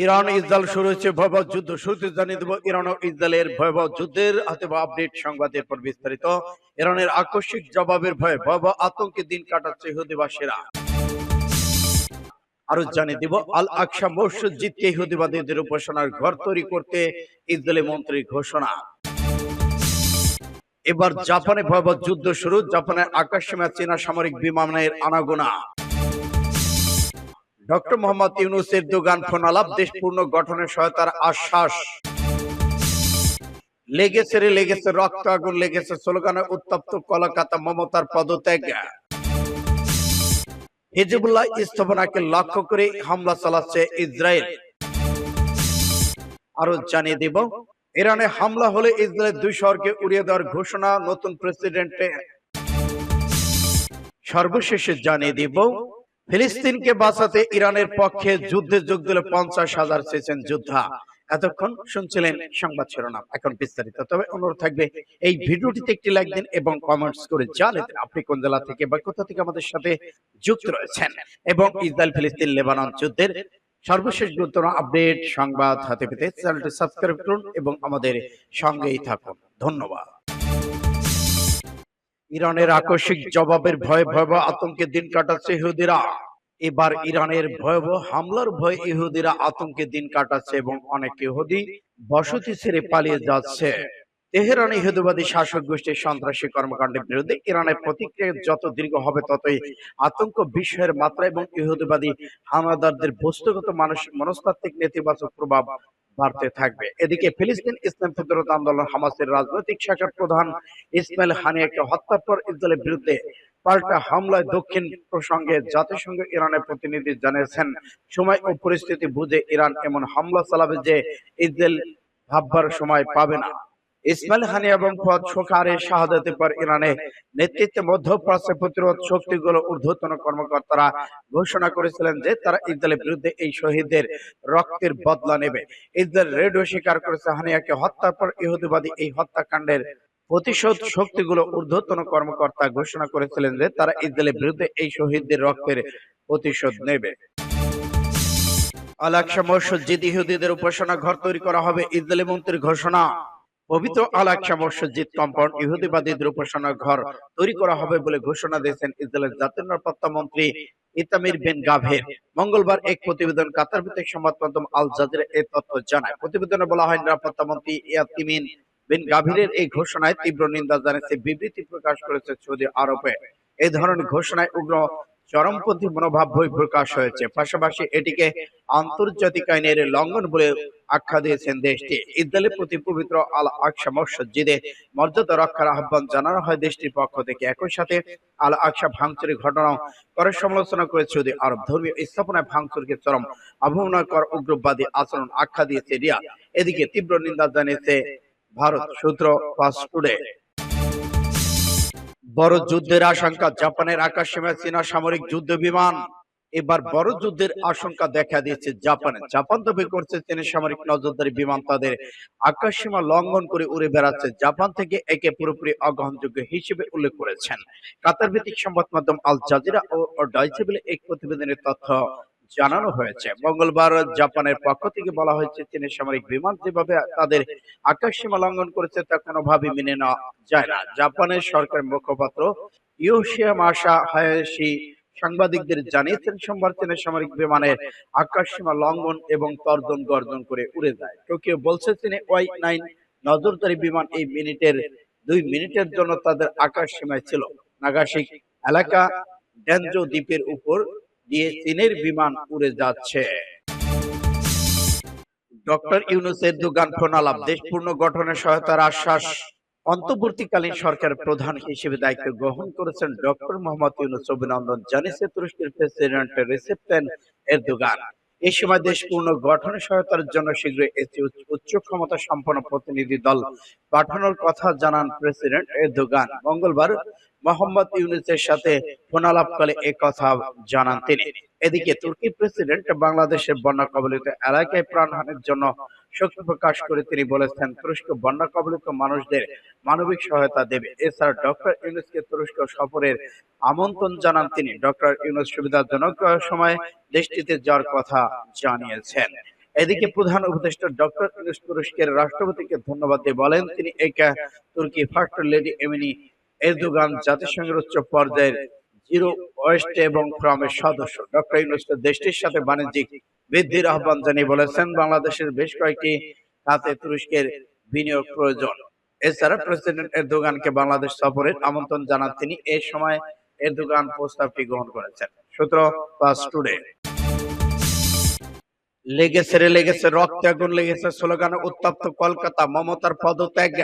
Iran Israel শুরু হয়েছে ভয়াবহ যুদ্ধ। শুরুতে জানিয়ে দেবো ইরান ও ইসরায়েলের ভয়াবহ যুদ্ধের হাতে আপডেট সংবাদের পর বিস্তারিত। ইরানের আকস্মিক জবাবের ভয়ে ভয়াবহ আতঙ্কে দিন কাটাচ্ছে ইহুদিবাসীরা। আরও জানিয়ে দিব আল আকসা মসজিদকে ইহুদিবাদীদের উপাসনার ঘর তৈরি করতে ইসরায়েলি মন্ত্রীর ঘোষণা। এবার জাপানে ভয়াবহ যুদ্ধ শুরু জাপানের আকাশসীমা চীনা সামরিক বিমানের আনাগোনা। ডক্টর মোহাম্মদ ইউনুসের দোকান ফোন আলাপ দেশ পূর্ণ গঠনের সহায়তার আশ্বাস। লেগেছে রে লেগেছে রক্ত আগুন লেগেছে স্লোগানে উত্তপ্ত কলকাতা মমতার পদত্যাগ। হিজবুল্লাহ ইস্তফানাকে লক্ষ্য করে হামলা চালাচ্ছে ইসরায়েল। আরও জানিয়ে দিব ইরানে হামলা হলে ইসরায়েল দুই শহরকে উড়িয়ে দেওয়ার ঘোষণা নতুন প্রেসিডেন্টে সর্বশেষে জানিয়ে দিব ফিলিস্তিনকে বাঁচাতে ইরানের পক্ষে যুদ্ধে যোগ দিল পঞ্চাশ হাজার চেচেন যোদ্ধা। এতক্ষণ শুনছিলেন সংবাদ শিরোনাম। এখন বিস্তারিত। তবে অনুরোধ থাকবে, এই ভিডিওটিতে একটি লাইক দিন এবং কমেন্টস করে জানাতেন আপনি কোন জেলা থেকে বা কোথা থেকে আমাদের সাথে যুক্ত রয়েছেন। এবং ইসরায়েল ফিলিস্তিন লেবানন যুদ্ধের সর্বশেষ গুরুত্বপূর্ণ আপডেট সংবাদ হাতে পেতে চ্যানেলটি সাবস্ক্রাইব করুন এবং আমাদের সঙ্গেই থাকুন। ধন্যবাদ। ইরানের আকস্মিক জবাবের ভয়ে ভয়াবহ আতঙ্কে দিন কাটাচ্ছে ইহুদিরা। এবার ইরানের ভয়াবহ হামলার ভয়ে ইহুদিরা আতঙ্কে দিন কাটাচ্ছে এবং অনেক ইহুদি বসতি ছেড়ে পালিয়ে যাচ্ছে। তেহরান ইহুদিবাদী শাসক গোষ্ঠীর সন্ত্রাসী কর্মকাণ্ডের বিরুদ্ধে ইরানের প্রতিক্রিয়া যত দীর্ঘ হবে ততই আতঙ্ক বিষয়ের মাত্রা এবং ইহুদিবাদী হামলাদারদের বস্তুগত মানসিক মনস্তাত্ত্বিক নেতিবাচক প্রভাব বাড়তে থাকবে। এদিকে ফিলিস্তিন ইসলাম ফেদরত আন্দোলন হামাসের রাজনৈতিক শাখার প্রধান ইসমাইল হানিয়াকে হত্যার পর ইসরায়েলের বিরুদ্ধে পাল্টা হামলায় দক্ষিণ প্রসঙ্গে জাতিসংঘ ইরানের প্রতিনিধি জানিয়েছেন, সময় ও পরিস্থিতি বুঝে ইরান এমন হামলা চালাবে যে ইসরায়েল ভাববার সময় পাবে না। ইসমাইল হানি এবং পদ শোকারের শাহাদাতের পর ইরানে নেতৃত্বে মধ্যপ্রাচ্যের প্রতিরোধ শক্তিগুলো ঊর্ধ্বতন কর্মকর্তারা ঘোষণা করেছিলেন যে তারা ইসরায়েলের বিরুদ্ধে এই শহীদদের রক্তের বদলা নেবে। ইসরায়েল রেডিও স্বীকার করেছে হানিয়াকে হত্যার পর ইহুদিবাদী এই হত্যাকাণ্ডের প্রতিশোধ শক্তিগুলো ঊর্ধ্বতন কর্মকর্তা ঘোষণা করেছিলেন যে তারা ইসরায়েলের বিরুদ্ধে এই শহীদদের রক্তের প্রতিশোধ নেবে। আলাকসা মসজিদ ইহুদিদের উপাসনা ঘর তৈরি করা হবে ইসরায়েলি মন্ত্রীর ঘোষণা। পবিত্র আলাকসা মসজিদ কম্পাউন্ড ইহুদিবাদীদের উপাসনা ঘর তৈরি করা হবে বলে ঘোষণা দিয়েছেন ইসরায়েলের জাতীয় নিরাপত্তা মন্ত্রী ইতামির বিন গাভের। মঙ্গলবার এক প্রতিবেদন কাতার ভিত্তিক সংবাদ মাধ্যম আল জাজিরা এই তথ্য জানায়। প্রতিবেদনে বলা হয়, নিরাপত্তা মন্ত্রী ইয়াতিমিন বিন গাভীরের এই ঘোষণায় তীব্র নিন্দা জানিয়েছে, বিবৃতি প্রকাশ করেছে সৌদি আরবে। এই ধরনের ঘোষণায় উগ্র চরমপন্থী মনোভাব বই প্রকাশ হয়েছে। পাশাপাশি এটিকে আন্তর্জাতিক আইনের লঙ্ঘন বলে আখ্যা দিয়েছেন দেশটি। ইসরায়েলের প্রতি পবিত্র আল আকসা মসজিদে মর্যাদা রক্ষার আহ্বান জানানো হয় দেশটির পক্ষ থেকে। একই সাথে আল আকসা ভাঙচুরের ঘটনাও করে সমালোচনা করে সৌদি আরব। ধর্মীয় স্থাপনায় ভাঙচুরকে চরম অবমাননাকর উগ্রবাদী আচরণ আখ্যা দিয়েছে রিয়া। এদিকে তীব্র নিন্দা জানিয়েছে ভারত সূত্র ফাস্ট বড় যুদ্ধের আশঙ্কা, জাপানের আকাশসীমায় চীনা সামরিক যুদ্ধ বিমান। এবার বড় যুদ্ধের আশঙ্কা দেখা দিয়েছে জাপানে। জাপান দাবি করছে চীনের সামরিক নজরদারি বিমান, তাদের আকাশসীমা লঙ্ঘন করে উড়ে বেড়াচ্ছে। জাপান থেকে একে পুরোপুরি অগ্রহণযোগ্য হিসেবে উল্লেখ করেছেন। কাতার ভিত্তিক সংবাদ মাধ্যম আল জাজিরা ও ডয়চেবেলে এক প্রতিবেদনের তথ্য। জানানো হয়েছে। মঙ্গলবার জাপানের পক্ষ থেকে বলা হয়েছে, চীনের সামরিক বিমান যেভাবে তাদের আকাশ সীমা লঙ্ঘন করেছে, তা কোনোভাবে মেনে নেওয়া যায় না। জাপানের সরকারের মুখপাত্র ইউশিয়া মাসা হায়াশি সাংবাদিকদের জানিয়েছেন, সোমবার চীনের সামরিক বিমানের আকাশ সীমা লঙ্ঘন এবং তর্জন গর্জন করে উড়ে যায়। টোকিও বলছে, চীনে ওয়াই নাইন নজরদারি বিমান এই মিনিটের, দুই মিনিটের জন্য তাদের আকাশ সীমায় ছিল। নাগাসিক এলাকা ডেনজো দ্বীপের উপর দিয়ে চীনের বিমান উড়ে যাচ্ছে। ডক্টর ইউনুসের দোকান ফোন আলাপ দেশ পূর্ণ গঠনের সহায়তার আশ্বাস, অন্তর্বর্তীকালীন সরকার প্রধান হিসেবে দায়িত্ব গ্রহণ করেছেন ডক্টর মোহাম্মদ ইউনুস। অভিনন্দন জানিয়েছে তুরস্কের প্রেসিডেন্ট রেসেপ এরদোগান। এই সময় দেশ পূর্ণ গঠনের সহায়তার জন্য শীঘ্রই একটি উচ্চ ক্ষমতা সম্পন্ন প্রতিনিধি দল পাঠানোর কথা জানান প্রেসিডেন্ট এরদোগান। মঙ্গলবার মোহাম্মদ ইউনুসের সাথে ফোনালাপকালে এ কথা জানান তিনি। এদিকে তুর্কি প্রেসিডেন্ট বাংলাদেশের বন্যা কবলিত এলাকায় প্রাণহানির জন্য শোক প্রকাশ করে তিনি বলেছেন, তুরস্ক বন্যা কবলিত মানুষদের মানবিক সহায়তা দেবে। এছাড়া ডক্টর ইউনুসকে তুরস্ক সফরের আমন্ত্রণ জানান তিনি। ডক্টর ইউনুস সুবিধাজনক সময় দেশটিতে যাওয়ার কথা জানিয়েছেন। এদিকে প্রধান উপদেষ্টা ডক্টর ইউনুস তুরস্কের রাষ্ট্রপতিকে ধন্যবাদ দিয়ে বলেন, তিনি একা তুর্কি ফার্স্ট লেডি এমিনি এরদোগান জাতিসংঘের উচ্চ পর্যায়ের জিরো ওয়েস্ট এবং ফ্রমের সদস্য। ডক্টর ইউনুস দেশটির সাথে বাণিজ্যিক বৃদ্ধির আহ্বান জানিয়ে বলেছেন, বাংলাদেশের বেশ কয়েকটি খাতে তুরস্কের বিনিয়োগ প্রয়োজন। এছাড়া প্রেসিডেন্ট এরদোগানকে বাংলাদেশ সফরের আমন্ত্রণ জানান তিনি। এই সময় এরদোগান প্রস্তাবটি গ্রহণ করেছেন। সূত্র পাস টুডে। লেগেছে রে, লেগেছে রক্তে আগুন লেগেছে, স্লোগানে, উত্তপ্ত কলকাতা, মমতার পদত্যাগ।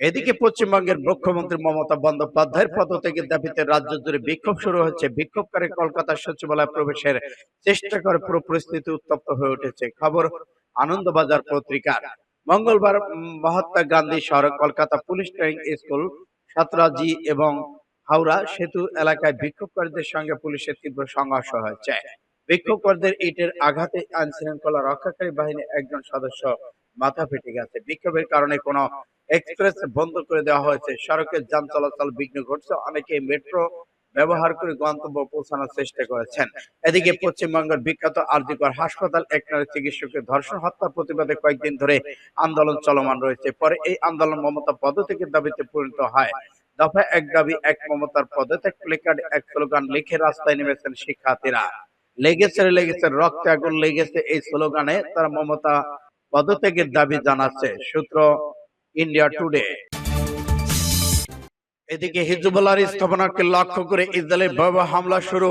এদিকে পশ্চিমবঙ্গের মুখ্যমন্ত্রী মমতা বন্দ্যোপাধ্যায়ের পদত্যাগের দাবিতে রাজ্য জুড়ে বিক্ষোভ শুরু হচ্ছে বিক্ষোভকারী কলকাতার সচিবালয় প্রবেশের চেষ্টা করে পুরো পরিস্থিতি উত্তপ্ত হয়ে উঠেছে। খবর, আনন্দবাজার পত্রিকার মঙ্গলবার মহাত্মা গান্ধী সড়ক কলকাতা পুলিশ ট্রেনিং স্কুল, সাতরাজি এবং হাওড়া সেতু এলাকায় বিক্ষোভকারীদের সঙ্গে পুলিশের তীব্র সংঘর্ষ হয়েছে। বিক্ষোভকারীদের ইটের আঘাতে আইন শৃঙ্খলা রক্ষাকারী বাহিনীর একজন সদস্য মাথা ফেটে গেছে। বিক্ষোভের কারণে কোনো এক্সপ্রেস বন্ধ করে দেওয়া হয়েছে। সড়কের যান চলাচল বিঘ্ন ঘটছে। অনেকে মেট্রো ব্যবহার করে গন্তব্য পৌঁছানোর চেষ্টা করেছেন। এদিকে পশ্চিমবঙ্গের বিখ্যাত আরজিকর হাসপাতাল, এক নারী চিকিৎসকের ধর্ষণ হত্যার প্রতিবাদে কয়েকদিন ধরে আন্দোলন চলমান রয়েছে। পরে এই আন্দোলন মমতা পদত্যাগের দাবিতে পরিণত হয়। দফা এক দাবি, এক মমতার পদত্যাগ প্লেকার্ড এক স্লোগান লিখে রাস্তায় নেমেছেন শিক্ষার্থীরা। লেগেছে লেগেছে, রক্তে আগুন লেগেছে এই স্লোগানে তারা মমতা পদত্যাগের দাবি জানাচ্ছে সূত্র ইন্ডিয়া টুডে। এদিকে হিজবুল্লাহর স্থাপনাকে লক্ষ্য করে ইসরায়েলের ভয়াবহ হামলা শুরু।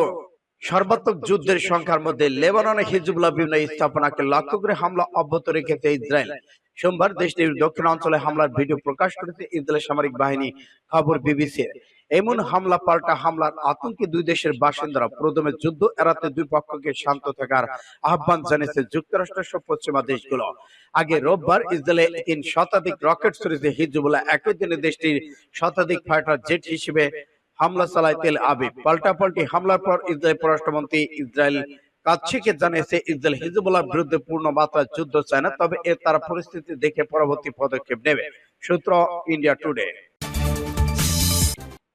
সর্বাত্মক যুদ্ধের সংখ্যার মধ্যে লেবাননে হিজবুল্লাহ বিভিন্ন স্থাপনাকে লক্ষ্য করে হামলা অব্যাহত রেখেছে ইসরায়েল। সোমবার দেশটির দক্ষিণ অঞ্চলে হামলার ভিডিও প্রকাশ করেছে ইসরায়েলের সামরিক বাহিনী খবর বিবিসি এমন হামলা পাল্টা হামলার আতঙ্কে দুই দেশের বাসিন্দারা প্রথমে যুদ্ধ এড়াতে দুই পক্ষকে শান্ত থাকার আহ্বান জানিয়েছে যুক্তরাষ্ট্র সহ পশ্চিমা দেশগুলো। আগে রোববার ইসরায়েলে তিন শতাধিক রকেট ছড়িয়েছে হিজবুল্লাহ। একই দিনে দেশটির শতাধিক ফাইটার জেট হিসেবে হামলা চালায় তেল আবিব। পাল্টাপাল্টি হামলার পর ইসরায়েল পররাষ্ট্রমন্ত্রী ইসরায়েল জানিয়েছে ইসরায়েল হিজবুল্লাহর বিরুদ্ধে পূর্ণ মাত্রায় যুদ্ধ চায় না তবে এর তারা পরিস্থিতি দেখে পরবর্তী পদক্ষেপ নেবে। সূত্র ইন্ডিয়া টুডে।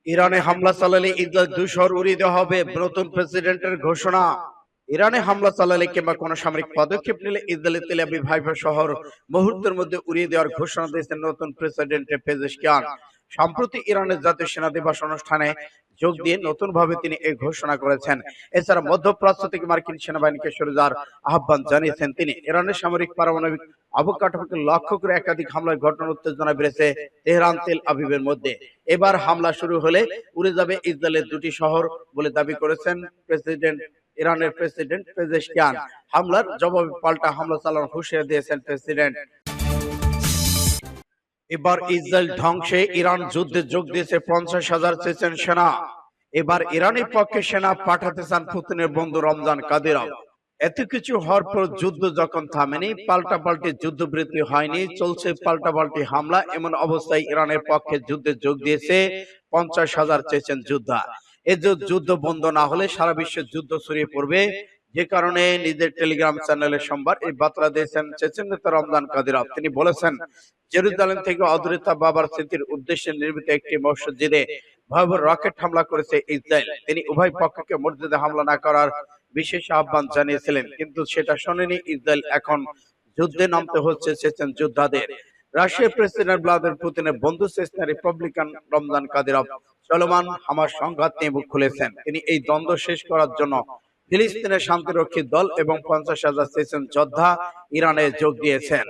ইরানে হামলা চালালে ইসরায়েল দুশোর উড়িয়ে দেওয়া হবে নতুন প্রেসিডেন্টের ঘোষণা। ইরানে হামলা চালালে কিংবা কোনো সামরিক পদক্ষেপ নিলে ইসরায়েলের তেল ভাইফা শহর মুহূর্তের মধ্যে উড়িয়ে দেওয়ার ঘোষণা দিয়েছেন নতুন প্রেসিডেন্ট পেজেশকিয়ান সম্প্রতি ইরানের জাতীয় সেনা দিবস অনুষ্ঠানে যোগ দিয়ে নতুন ভাবে তিনি এই ঘোষণা করেছেন। এছাড়া মধ্যপ্রাচ্য থেকে মার্কিন সেনাবাহিনীকে সরে যাওয়ার আহ্বান জানিয়েছেন তিনি। ইরানের সামরিক পারমাণবিক অবকাঠামোকে লক্ষ্য করে একাধিক হামলার ঘটনার উত্তেজনা বেড়েছে তেহরান তেল আবিবের মধ্যে। এবার হামলা শুরু হলে উড়ে যাবে ইসরায়েলের দুটি শহর বলে দাবি করেছেন প্রেসিডেন্ট ইরানের প্রেসিডেন্ট পেজেশকিয়ান। হামলার জবাবে পাল্টা হামলা চালানোর হুঁশিয়ারি দিয়েছেন প্রেসিডেন্ট। এবার ইসরায়েল ধ্বংসে ইরান যুদ্ধে যোগ দিয়েছে পঞ্চাশ হাজার চেচেন সেনা। এবার ইরানের পক্ষে সেনা পাঠাতে চান পুতিনের বন্ধু রমজান কাদিরও। এত কিছু হওয়ার পর যুদ্ধ যখন থামেনি পাল্টা পাল্টি যুদ্ধবৃত্তি হয়নি চলছে পাল্টা পাল্টি হামলা। এমন অবস্থায় ইরানের পক্ষে যুদ্ধে যোগ দিয়েছে পঞ্চাশ হাজার চেচেন যোদ্ধা। এ যুদ্ধ বন্ধ না হলে সারা বিশ্বে যুদ্ধ ছড়িয়ে পড়বে। যে কারণে নিজের টেলিগ্রাম চ্যানেলে সোমবার এই বার্তা দিয়েছেন চেচেন নেতা রমজান কাদিরов তিনি বলেছেন, জেরুজালেম থেকে অদূরিতা বাবার স্মৃতির উদ্দেশ্যে নির্মিত একটি মসজিদে ভয়াবহ রকেট হামলা করেছে ইসরায়েল। তিনি উভয় পক্ষকে মসজিদে হামলা না করার বিশেষ আহ্বান জানিয়েছিলেন, কিন্তু সেটা শোনেনি ইসরায়েল। এখন যুদ্ধে নামতে হচ্ছে চেচেন যোদ্ধাদের। রাশিয়ার প্রেসিডেন্ট ভ্লাদিমির পুতিনের বন্ধু চেচনা রিপাবলিকান রমজান কাদিরভ চলমান হামার সংঘাত নিয়ে মুখ খুলেছেন। তিনি এই দ্বন্দ্ব শেষ করার জন্য ফিলিস্তিনের শান্তিরক্ষী দল এবং পঞ্চাশ হাজার যোদ্ধা ইরানে যোগ দিয়েছেন।